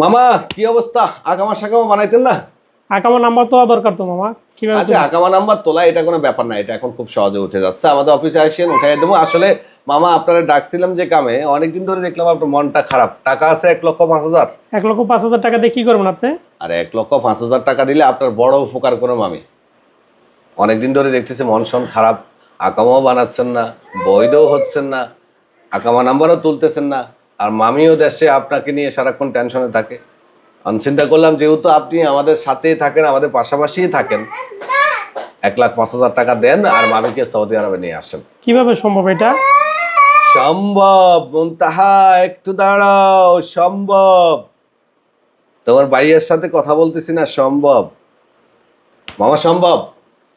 মামা কি অবস্থা? আকামা সাকামা বানাইতেন না? আকামা নাম্বার তো দরকার তো মামা। কীভাবে আচ্ছা আকামা নাম্বার তোলা এটা কোনো ব্যাপার না এটা এখন খুব সহজে উঠে যাচ্ছে। আমাদের অফিসে আসেন উঠাই দেবো। আসলে মামা আপনারা ডাকছিলাম যে কামে অনেকদিন ধরে দেখলাম আপনার মনটা খারাপ। টাকা আছে এক লক্ষ পাঁচ হাজার? এক লক্ষ পাঁচ হাজার টাকা দিয়ে কি করবেন আপনি? আর এক লক্ষ পাঁচ হাজার টাকা দিলে আপনার বড় উপকার করো মামি। অনেকদিন ধরে দেখতেছি মন শন খারাপ আকামাও বানাচ্ছেন না বৈধও হচ্ছেন না আকামা নাম্বারও তুলতেছেন না। আর মামিও দেশে আপনাকে নিয়ে সারাক্ষণ টেনশনে থাকে। আমি চিন্তা করলাম যেহেতু আপনি আমাদের সাথেই থাকেন আমাদের পাশাপাশিই থাকেন এক লাখ পাঁচ হাজার টাকা দেন আর মামিকে সৌদি আরবে নিয়ে আসেন। কীভাবে সম্ভব এটা? সম্ভব মুনতাহা একটু দাঁড়াও সম্ভব। তোমার ভাইয়ের সাথে কথা বলতেছি না সম্ভব। মামা সম্ভব।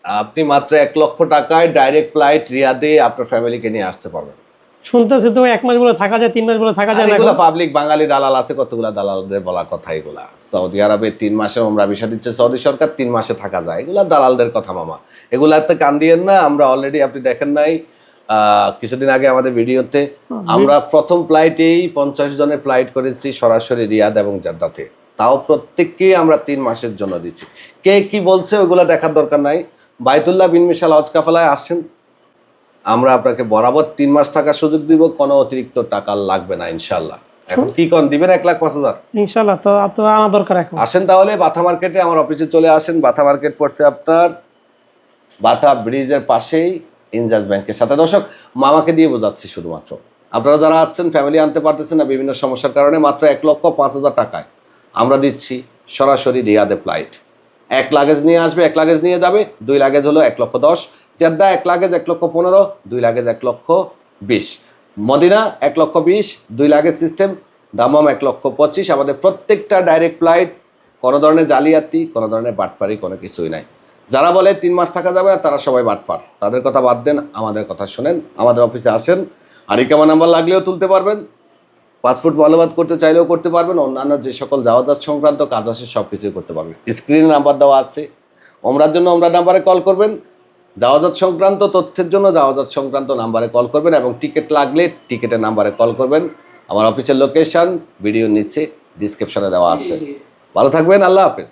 আপনি মাত্র এক লক্ষ টাকায় ডাইরেক্ট ফ্লাইট রিয়াদে আপনার ফ্যামিলিকে নিয়ে আসতে পারবেন। শুনতেছি তো এক মাস বলে থাকা যায় তিন মাস বলে থাকা যায় না এগুলো পাবলিক বাঙালি দালাল আছে কতগুলা দালালদের বলা কথা এগুলা? সৌদি আরবে তিন মাসে আমরা ভিসা দিচ্ছে সৌদি সরকার তিন মাসে থাকা যায়। এগুলা দালালদের কথা মামা। এগুলাতে কান দিয়েন না আমরা অলরেডি আপনি দেখেন নাই কিছুদিন আগে আমাদের ভিডিওতে আমরা প্রথম ফ্লাইটেই পঞ্চাশ জনের ফ্লাইট করেছি সরাসরি রিয়াদ এবং জাদ্দাতে। তাও প্রত্যেককেই আমরা তিন মাসের জন্য দিচ্ছি কে কি বলছে ওগুলো দেখার দরকার নাই। বাইতুল্লাহ বিন মিশাল হজ কাফালায় আসেন আমরা আপনাকে বরাবর তিন মাস থাকার সুযোগ দিব কোনো অতিরিক্ত টাকা লাগবে না ইনশাল্লাহ এখন কি কন দিবেন এক লাখ পাঁচ হাজার? ইনশাল্লাহ তো তো আনা দরকার এখন। আসেন তাহলে বাথা মার্কেটে আমার অফিসে চলে আসেন বাথা মার্কেট পড়ছে আপনার বাথা ব্রিজের পাশেই ইনজাজ ব্যাংকের সাথে। দর্শক মামাকে দিয়ে বোঝাচ্ছি শুধুমাত্র। আপনারা যারা আছেন ফ্যামিলি আনতে পারতেছেন না বিভিন্ন সমস্যার কারণে মাত্র এক লক্ষ পাঁচ হাজার টাকায়। আমরা দিচ্ছি সরাসরি রিয়াদে ফ্লাইট। এক লাগেজ নিয়ে আসবে এক লাগেজ নিয়ে যাবে দুই লাগেজ হলো এক লক্ষ দশ। জেদ্দা এক লাগেজ এক লক্ষ পনেরো, দুই লাগেজ এক লক্ষ বিশ। মদিনা এক লক্ষ বিশ, দুই লাগেজ সিস্টেম দামাম এক লক্ষ পঁচিশ। আমাদের প্রত্যেকটা ডাইরেক্ট ফ্লাইট কোনো ধরনের জালিয়াতি, কোনো ধরনের বাটপারি, কোনো কিছুই নাই। যারা বলে তিন মাস থাকা যাবে না, তারা সবাই বাটপার। তাদের কথা বাদ দেন, আমাদের কথা শোনেন, আমাদের অফিসে আসেন। আরিকামা নাম্বার লাগলেও তুলতে পারবেন। পাসপোর্ট মালুমাত করতে চাইলেও করতে পারবেন। অন্যান্য যে সকল যাওয়াজাত সংক্রান্ত কাজ আছে সব কিছুই করতে পারবেন। স্ক্রিনে নাম্বার দেওয়া আছে। ওমরার জন্য ওমরা নাম্বারে কল করবেন। যাওয়াজাত সংক্রান্ত তথ্যের জন্য যাওয়াজাত সংক্রান্ত নাম্বারে কল করবেন এবং টিকিট লাগলে টিকিটের নাম্বারে কল করবেন। আমার অফিসের লোকেশান ভিডিও নিচে ডিসক্রিপশনে দেওয়া আছে। ভালো থাকবেন, আল্লাহ হাফেজ।